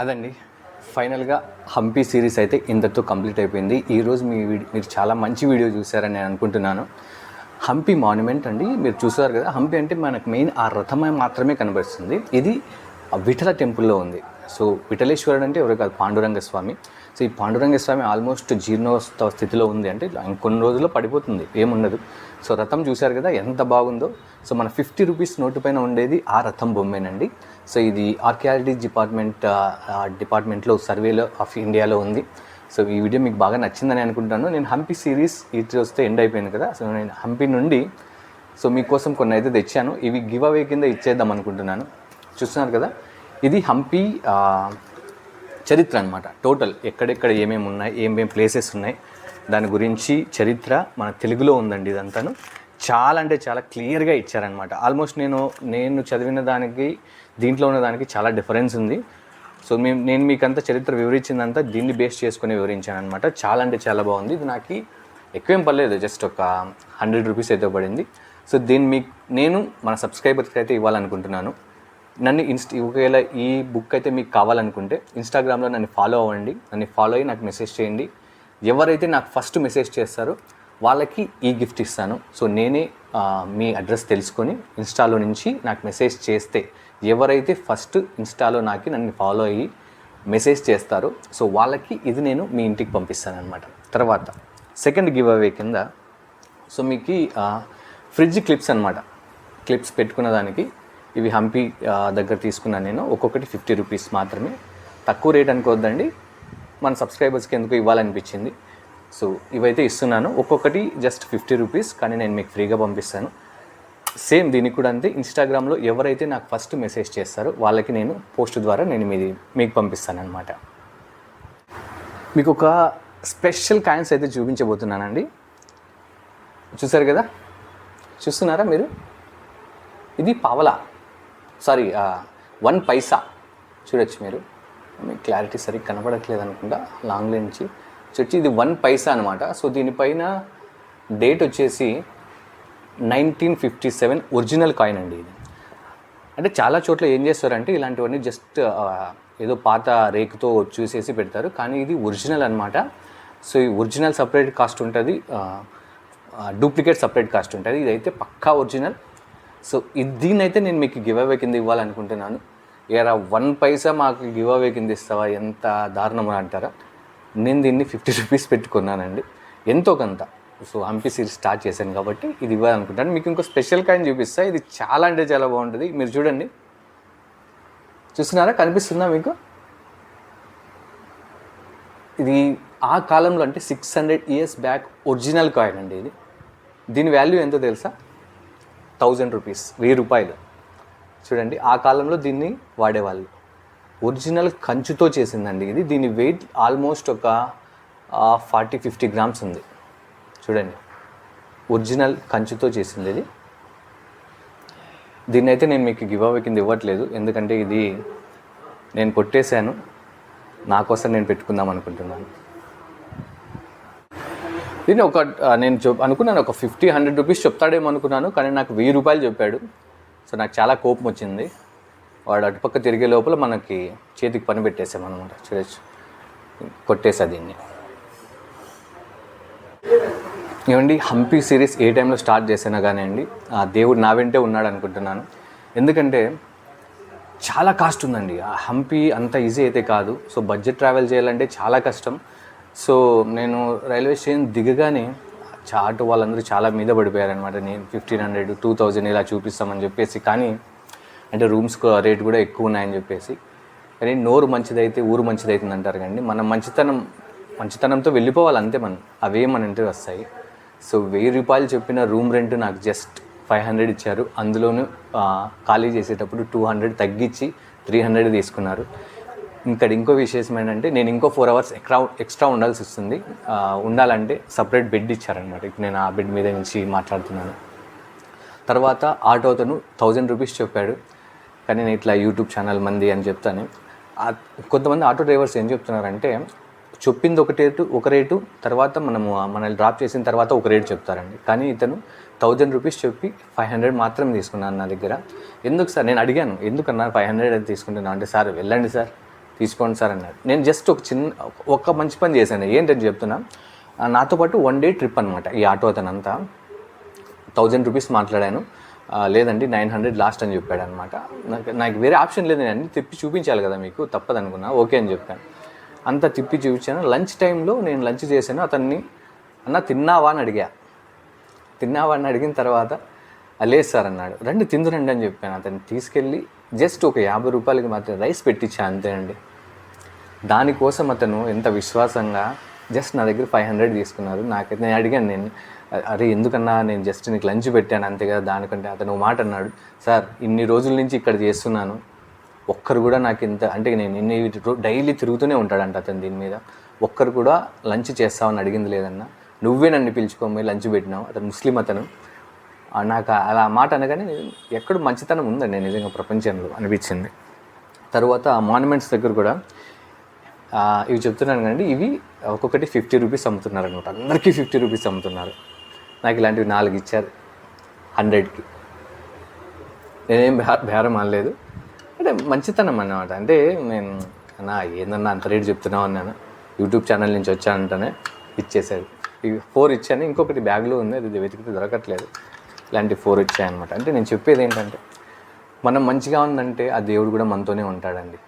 అదండి. ఫైనల్గా హంపీ సిరీస్ అయితే ఇంతటితో కంప్లీట్ అయిపోయింది. ఈరోజు మీ మీరు చాలా మంచి వీడియో చూసారని నేను అనుకుంటున్నాను. హంపి మాన్యుమెంట్ అండి మీరు చూసారు కదా. హంపి అంటే మనకు మెయిన్ ఆ రథమే మాత్రమే కనబడుతుంది ఇది ఆ విఠల టెంపుల్లో ఉంది. సో విఠలేశ్వరుడు అంటే ఎవరు కాదు పాండురంగ స్వామి సో ఈ పాండురంగ స్వామి ఆల్మోస్ట్ జీర్ణోత్సవ స్థితిలో ఉంది అంటే ఇంకొన్ని రోజుల్లో పడిపోతుంది ఏముండదు. సో రథం చూశారు కదా ఎంత బాగుందో. సో మన ఫిఫ్టీ రూపీస్ నోటు పైన ఉండేది ఆ రథం బొమ్మేనండి. సో ఇది ఆర్కియాలజీ డిపార్ట్మెంట్ డిపార్ట్మెంట్లో సర్వేలో ఆఫ్ ఇండియాలో ఉంది. సో ఈ వీడియో మీకు బాగా నచ్చిందని అనుకుంటాను నేను హంపి సిరీస్ ఇది వస్తే ఎండ్ అయిపోయింది కదా సో నేను హంపి నుండి సో మీకోసం కొన్ని అయితే తెచ్చాను. ఇవి గివ్ అవే కింద ఇచ్చేద్దాం అనుకుంటున్నాను. చూస్తున్నారు కదా ఇది హంపి చరిత్ర అనమాట టోటల్ ఎక్కడెక్కడ ఏమేమి ఉన్నాయి ఏమేమి ప్లేసెస్ ఉన్నాయి దాని గురించి చరిత్ర మన తెలుగులో ఉందండి ఇదంతాను. చాలా అంటే చాలా క్లియర్గా ఇచ్చారనమాట ఆల్మోస్ట్ నేను నేను చదివిన దానికి దీంట్లో ఉన్న దానికి చాలా డిఫరెన్స్ ఉంది. సో మేము నేను మీకు చరిత్ర వివరించిందంతా దీన్ని బేస్ చేసుకుని వివరించాను అనమాట చాలా అంటే చాలా బాగుంది. ఇది నాకు ఎక్కువేం పర్లేదు జస్ట్ ఒక హండ్రెడ్ రూపీస్ అయితే పడింది. సో దీన్ని మీకు నేను మన సబ్స్క్రైబర్స్కి అయితే ఇవ్వాలనుకుంటున్నాను. నన్ను ఇన్స్ట్ ఒకవేళ ఈ బుక్ అయితే మీకు కావాలనుకుంటే ఇన్స్టాగ్రామ్లో నన్ను ఫాలో అవ్వండి. నన్ను ఫాలో అయ్యి నాకు మెసేజ్ చేయండి. ఎవరైతే నాకు ఫస్ట్ మెసేజ్ చేస్తారో వాళ్ళకి ఈ గిఫ్ట్ ఇస్తాను. సో నేనే మీ అడ్రస్ తెలుసుకొని ఇన్స్టాలో నుంచి నాకు మెసేజ్ చేస్తే ఎవరైతే ఫస్ట్ ఇన్స్టాలో నాకు నన్ను ఫాలో అయ్యి మెసేజ్ చేస్తారో సో వాళ్ళకి ఇది నేను మీ ఇంటికి పంపిస్తాను అనమాట తర్వాత సెకండ్ గివ్ అవే కింద సో మీకు ఫ్రిడ్జ్ క్లిప్స్ అనమాట క్లిప్స్ పెట్టుకున్న దానికి ఇవి హంపి దగ్గర తీసుకున్నాను నేను. ఒక్కొక్కటి ఫిఫ్టీ రూపీస్ మాత్రమే. తక్కువ రేట్ అనుకోవద్దండి. మన సబ్స్క్రైబర్స్కి ఎందుకు ఇవ్వాలనిపించింది. సో ఇవైతే ఇస్తున్నాను. ఒక్కొక్కటి జస్ట్ ఫిఫ్టీ రూపీస్ కానీ నేను మీకు ఫ్రీగా పంపిస్తాను. సేమ్ దీనికి కూడా అంతే. ఇన్స్టాగ్రామ్లో ఎవరైతే నాకు ఫస్ట్ మెసేజ్ చేస్తారో వాళ్ళకి నేను పోస్ట్ ద్వారా నేను మీది మీకు పంపిస్తాను అనమాట మీకు ఒక స్పెషల్ కాయిన్స్ అయితే చూపించబోతున్నానండి. చూసారు కదా? చూస్తున్నారా మీరు? ఇది పావలా. Sorry one paisa. చూడొచ్చు మీరు. మీకు క్లారిటీ సరిగ్గా కనపడట్లేదు అనుకుంటా. లాంగ్ నుంచి. చూచి ఇది వన్ పైసా అనమాట సో దీనిపైన డేట్ వచ్చేసి nineteen fifty seven original coin అండి ఇది. అంటే చాలా చోట్ల ఏం చేస్తారంటే ఇలాంటివన్నీ జస్ట్ ఏదో పాత రేకుతో చూసేసి పెడతారు. కానీ ఇది ఒరిజినల్ అనమాట సో ఈ ఒరిజినల్ సపరేట్ కాస్ట్ ఉంటుంది. డూప్లికేట్ సపరేట్ కాస్ట్ ఉంటుంది. ఇదైతే పక్కా ఒరిజినల్. సో ఇది దీన్నైతే నేను మీకు గివ్ అవే కింద ఇవ్వాలనుకుంటున్నాను. ఏరా వన్ పైసా మాకు గివ్ అవే కింద ఇస్తావా? ఎంత దారుణం అంటారా? నేను దీన్ని ఫిఫ్టీ రూపీస్ పెట్టుకున్నానండి. ఎంతో కొంత. సో హంపి సిరీస్ స్టార్ట్ చేశాను కాబట్టి ఇది ఇవ్వాలనుకుంటాను. మీకు ఇంకో స్పెషల్ కాయిన్ చూపిస్తా. ఇది చాలా అంటే చాలా బాగుంటుంది. మీరు చూడండి. చూస్తున్నారా? కనిపిస్తుందా మీకు? ఇది ఆ కాలంలో అంటే six hundred years back original coin అండి ఇది. దీని వాల్యూ ఎంతో తెలుసా? థౌజండ్ రూపీస్ వెయ్యి రూపాయలు. చూడండి ఆ కాలంలో దీన్ని వాడేవాళ్ళు. ఒరిజినల్ కంచుతో చేసిందండి ఇది. దీని వెయిట్ ఆల్మోస్ట్ ఒక ఫార్టీ ఫిఫ్టీ గ్రామ్స్ ఉంది. చూడండి ఒరిజినల్ కంచుతో చేసింది ఇది. దీన్ని అయితే నేను మీకు గివ్ అవే కింద ఇవ్వట్లేదు. ఎందుకంటే ఇది నేను కొట్టేశాను. నా కోసం నేను పెట్టుకుందాం అనుకుంటున్నాను. దీన్ని ఒక నేను చెప్ అనుకున్నాను ఒక ఫిఫ్టీ హండ్రెడ్ రూపీస్ చెప్తాడేమో అనుకున్నాను కానీ నాకు వెయ్యి రూపాయలు చెప్పాడు. సో నాకు చాలా కోపం వచ్చింది. వాడు అటుపక్క తిరిగే లోపల మనకి చేతికి పని పెట్టేసాం అనమాట చూడచ్చు కొట్టేసా దీన్ని. ఏమండి హంపి సిరీస్ ఏ టైంలో స్టార్ట్ చేసినా కానీ అండి ఆ దేవుడు నా వెంటే ఉన్నాడు అనుకుంటున్నాను. ఎందుకంటే చాలా కాస్ట్ ఉందండి. ఆ హంపి అంత ఈజీ అయితే కాదు. సో బడ్జెట్ ట్రావెల్ చేయాలంటే చాలా కష్టం. సో నేను రైల్వే స్టేషన్ దిగగానే చాటు వాళ్ళందరూ చాలా మీద పడిపోయారనమాట నేను ఫిఫ్టీన్ హండ్రెడ్ టూ థౌజండ్ ఇలా చూపిస్తామని చెప్పేసి కానీ అంటే రూమ్స్ రేట్ కూడా ఎక్కువ ఉన్నాయని చెప్పేసి కానీ నోరు మంచిదైతే ఊరు మంచిదైతుంది అంటారు కానీ మనం మంచితనం మంచితనంతో వెళ్ళిపోవాలి అంతే మనం. అవే మన ఇంటికి వస్తాయి. సో వెయ్యి రూపాయలు చెప్పిన రూమ్ రెంట్ నాకు జస్ట్ ఫైవ్ హండ్రెడ్ ఇచ్చారు. అందులోనూ ఖాళీ చేసేటప్పుడు టూ హండ్రెడ్ తగ్గించి త్రీ హండ్రెడ్ తీసుకున్నారు. ఇక్కడ ఇంకో విశేషం ఏంటంటే నేను ఇంకో ఫోర్ అవర్స్ ఎక్స్ట్రా ఎక్స్ట్రా ఉండాల్సి వస్తుంది. ఉండాలంటే సపరేట్ బెడ్ ఇచ్చారనమాట ఇప్పుడు నేను ఆ బెడ్ మీద నుంచి మాట్లాడుతున్నాను. తర్వాత ఆటో అతను థౌజండ్ రూపీస్ చెప్పాడు. కానీ నేను ఇట్లా యూట్యూబ్ ఛానల్ మంది అని చెప్తాను. కొంతమంది ఆటో డ్రైవర్స్ ఏం చెప్తున్నారంటే చెప్పింది ఒక రేటు ఒక రేటు తర్వాత మనము మనల్ని డ్రాప్ చేసిన తర్వాత ఒక రేటు చెప్తారండి. కానీ ఇతను థౌజండ్ రూపీస్ చెప్పి ఫైవ్ హండ్రెడ్ మాత్రం తీసుకున్నాను నా దగ్గర. ఎందుకు సార్? నేను అడిగాను ఎందుకన్నా ఫైవ్ హండ్రెడ్ అది తీసుకుంటున్నాను అంటే సార్ వెళ్ళండి సార్. తీసుకోండి సార్ అన్నారు నేను జస్ట్ ఒక చిన్న ఒక మంచి పని చేశాను. ఏంటని చెప్తున్నా? నాతో పాటు వన్ డే ట్రిప్ అనమాట ఈ ఆటో అతనంతా థౌజండ్ రూపీస్ మాట్లాడాను. లేదండి నైన్ హండ్రెడ్ లాస్ట్ అని చెప్పాడు అనమాట నాకు నాకు వేరే ఆప్షన్ లేదు నేను అన్ని తిప్పి చూపించాలి కదా మీకు తప్పదు అనుకున్నా. ఓకే అని చెప్పాను. అంతా తిప్పి చూపించాను. లంచ్ టైంలో నేను లంచ్ చేశాను. అతన్ని అన్న తిన్నావా? అని అడిగా. తిన్నావా? అని అడిగిన తర్వాత లేదు సార్ అన్నాడు. రండి తిందురండి అని చెప్పాను. అతన్ని తీసుకెళ్ళి జస్ట్ ఒక యాభై రూపాయలకి మాత్రం రైస్ పెట్టించా అంతే అండి. దానికోసం అతను ఎంత విశ్వాసంగా జస్ట్ నా దగ్గర ఫైవ్ హండ్రెడ్ తీసుకున్నారు. నాకైతే నేను అడిగాను నేను అరే ఎందుకన్నా నేను జస్ట్ నీకు లంచ్ పెట్టాను అంతే కదా దానికంటే? అతను ఓ మాట అన్నాడు. సార్ ఇన్ని రోజుల నుంచి ఇక్కడ చేస్తున్నాను. ఒక్కరు కూడా నాకు ఇంత అంటే నేను ఇన్ని డైలీ తిరుగుతూనే ఉంటాడంట అతను దీని మీద. ఒక్కరు కూడా లంచ్ చేస్తామని అడిగింది లేదన్నా. నువ్వే నన్ను పిలుచుకోమని లంచ్ పెట్టినావు. అతను ముస్లిం అతను. నాకు అలా మాట అనగానే ఎక్కడ మంచితనం ఉందండి నిజంగా ప్రపంచంలో అనిపించింది. తర్వాత మాన్యుమెంట్స్ దగ్గర కూడా ఇవి చెప్తున్నాను కానీ ఇవి ఒక్కొక్కటి ఫిఫ్టీ రూపీస్ అమ్ముతున్నారు అనమాట అందరికీ ఫిఫ్టీ రూపీస్ అమ్ముతున్నారు. నాకు ఇలాంటివి నాలుగు ఇచ్చారు. హండ్రెడ్కి నేనేం బే బేరం అనలేదు. అంటే మంచితనం అన్నమాట. అంటే నేను నా ఏందన్నా అంత రేటు చెప్తున్నావు అన్నాను? యూట్యూబ్ ఛానల్ నుంచి వచ్చానంటేనే ఇచ్చేసాడు ఇవి ఫోర్ ఇచ్చాను. ఇంకొకటి బ్యాగ్లో ఉంది. అది వెతికితే దొరకట్లేదు. ఇలాంటి ఫోర్ వచ్చాయన్నమాట. అంటే నేను చెప్పేది ఏంటంటే మనం మంచిగా ఉందంటే ఆ దేవుడు కూడా మనతోనే ఉంటాడండి.